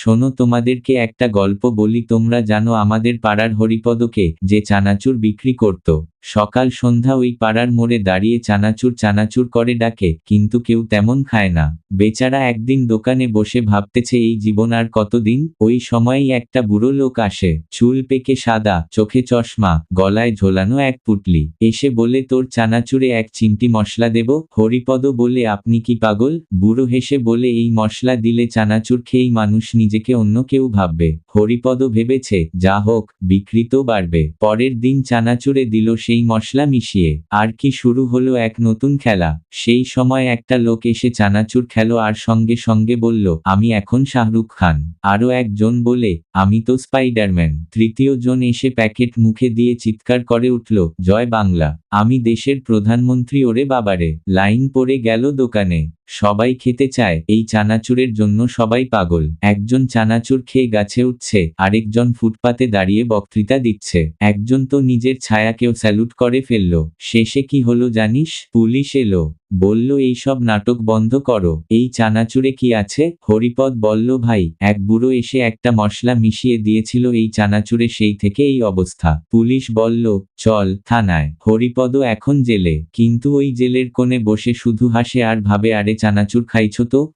শোনো তোমাদেরকে একটা গল্প বলি, তোমরা জানো আমাদের পাড়ার হরিপদকে যে চানাচুর বিক্রি করত। সকাল সন্ধ্যা ওই পাড়ার মোড়ে দাঁড়িয়ে চানাচুর চানাচুর করে, ডাকে, কিন্তু কেউ তেমন খায় না। বেচারা একদিন দোকানে বসে ভাবতেছে, এই জীবন আর কতদিন? ওই সময়ই একটা বুড়ো লোক আসে, চুল পেকে সাদা, চোখে চশমা, গলায় ঝোলানো এক পুটলি। এসে বলে, তোর চানাচুরে এক চিমটি মশলা দেব? হরিপদ বলে, আপনি কি পাগল? বুড়ো হেসে বলে, এই মশলা দিলে চানাচুর খেয়েই মানুষ নিজেকে অন্য কেউ ভাববে। হরিপদ ভেবেছে, যা হোক, বিক্রি তো বাড়বে। পরের দিন চানাচুরে দিল সেই মশলা মিশিয়ে। আর কি শুরু হলো এক নতুন খেলা। সেই সময় একটা লোক এসে চানাচুর খেলো আর সঙ্গে সঙ্গে বলল, আমি এখন শাহরুখ খান। আরও একজন বলে, আমি তো স্পাইডারম্যান। তৃতীয় জন এসে প্যাকেট মুখে দিয়ে চিৎকার করে উঠল, জয় বাংলা। আমি দেশের প্রধানমন্ত্রী ওরে বাবারে। লাইন পড়ে গেল দোকানে। সবাই খেতে চায়, এই চানাচুরের জন্য সবাই পাগল। একজন চানাচুর খেয়ে গাছে উঠছে, আরেকজন ফুটপাতে দাঁড়িয়ে বক্তৃতা দিচ্ছে। একজন তো নিজের ছায়াকেও স্যালুট করে ফেলল। শেষে কি হলো জানিস? পুলিশ এলো। বলল এইসব নাটক বন্ধ করো। এই চানাচুরে কি আছে? হরিপদ বলল, ভাই, এক বুড়ো এসে একটা মশলা মিশিয়ে দিয়েছিল এই চানাচুরে সেই থেকে এই অবস্থা। পুলিশ বলল, চল, থানায়। হরিপদ এখন জেলে। কিন্তু ওই জেলের কোণে বসে শুধু হাসে, আর ভাবে, আরে চানাচুর খাইছ তো?